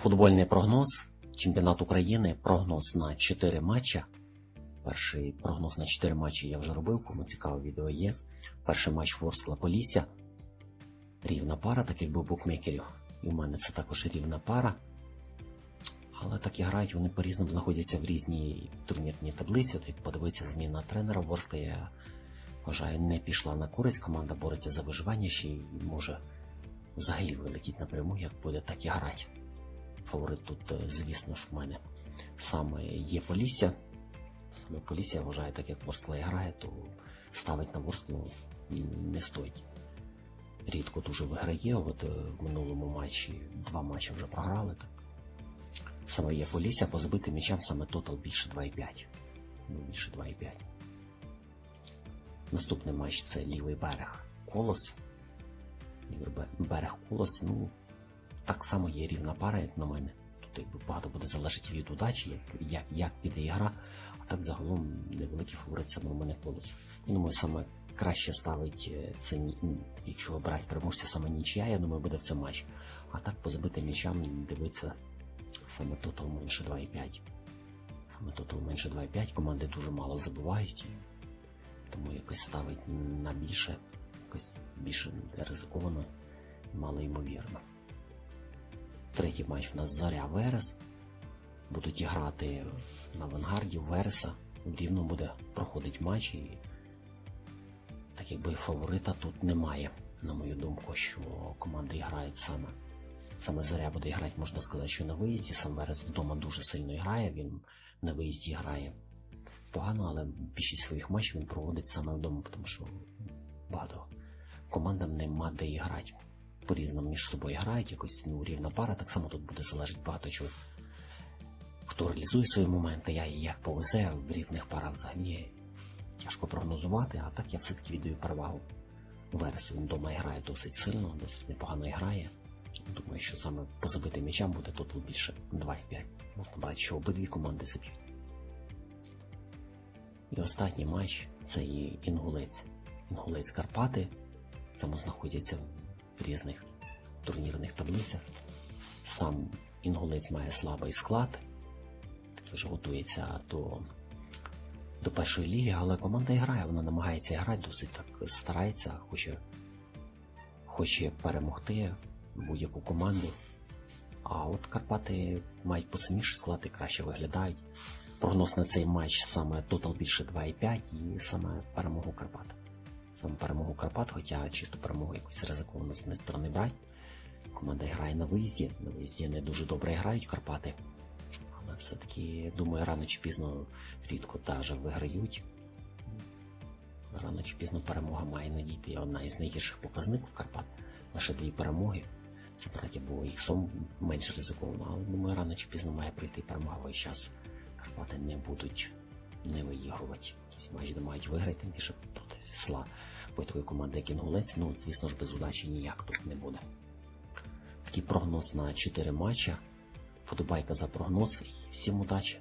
Футбольний прогноз. Чемпіонат України. Прогноз на 4 матча. Перший прогноз на 4 матчі я вже робив, кому цікаво відео є. Перший матч Ворскла Полісся. Рівна пара, так як був букмекерів. І у мене це також рівна пара. Але так і грають, вони по-різному знаходяться в різній турнірній таблиці. От як подивитися зміна тренера Ворскла, я вважаю, не пішла на користь. Команда бореться за виживання ще й може взагалі вилетіть напряму, як буде, так і грати. Фаворит тут, е, звісно ж, в мене саме є Полісся. Саме Полісся, я вважаю, так як Ворскла і грає, то ставить на Ворсклу не стоїть. Рідко дуже виграє. От е, в минулому матчі два матчі вже програли. Так. Саме є Полісся, по забитим м'ячам саме тотал більше 2,5. Ну, більше 2,5. Наступний матч це лівий берег Колос. Лівий берег Колос, ну, так само є рівна пара, як на мене. Тут якби багато буде залежати від удачі, як, як, як піде ігра, а так загалом невеликий фаворит саме у мене колос. Я думаю, саме краще ставить е, це, якщо обрати переможця саме нічия, я думаю, буде в цьому матчі. А так по забитим м'ячам дивиться саме тотал менше 2,5. Саме тотал менше 2,5. Команди дуже мало забувають. Тому якось ставить на більше, якось більше ризиковано, мало ймовірно. Третій матч в нас Заря Верес. Будуть грати на авангарді у Вереса. В буде проходить матч і так якби фаворита тут немає, на мою думку, що команди грають саме. Саме Зоря буде грати, можна сказати, що на виїзді. Сам Верес вдома дуже сильно грає. Він на виїзді грає погано, але більшість своїх матчів він проводить саме вдома, тому що багато командам нема де грати. По-різному між собою грають, якось ну, рівна пара, так само тут буде залежати багато чого. Хто реалізує свої моменти, я і як повезе в рівних парах взагалі тяжко прогнозувати, а так я все-таки віддаю перевагу Вересу. Він вдома грає досить сильно, досить непогано грає. Думаю, що саме по забитим м'ячам буде тут більше 2,5. Можна брати, що обидві команди заб'ють. І останній матч це і Інгулець. Інгулець Карпати. Саме знаходяться в різних турнірних таблицях. Сам Інгулець має слабий склад, вже готується до, до першої ліги, але команда грає, вона намагається грати, досить так старається, хоче, хоче перемогти будь-яку команду. А от Карпати мають посильніший склад і краще виглядають. Прогноз на цей матч саме тотал більше 2,5 і саме перемогу Карпат. Саме перемогу Карпат, хоча чисту перемогу якось ризиковано з однієї сторони брати. Команда грає на виїзді. На виїзді не дуже добре грають Карпати. Але все-таки, думаю, рано чи пізно рідко даже виграють. Рано чи пізно перемога має надійти. Одна із найгірших показників Карпат. Лише дві перемоги. Це браття було іксом менш ризиковано, але думаю, рано чи пізно має прийти перемога. І зараз Карпати не будуть не виігрувати. Якісь матчі де мають виграти, тим більше проти сла такої команди, як Інгулець, ну, звісно ж, без удачі ніяк тут не буде. Такий прогноз на 4 матча. Подобайка за прогноз і всім удачі!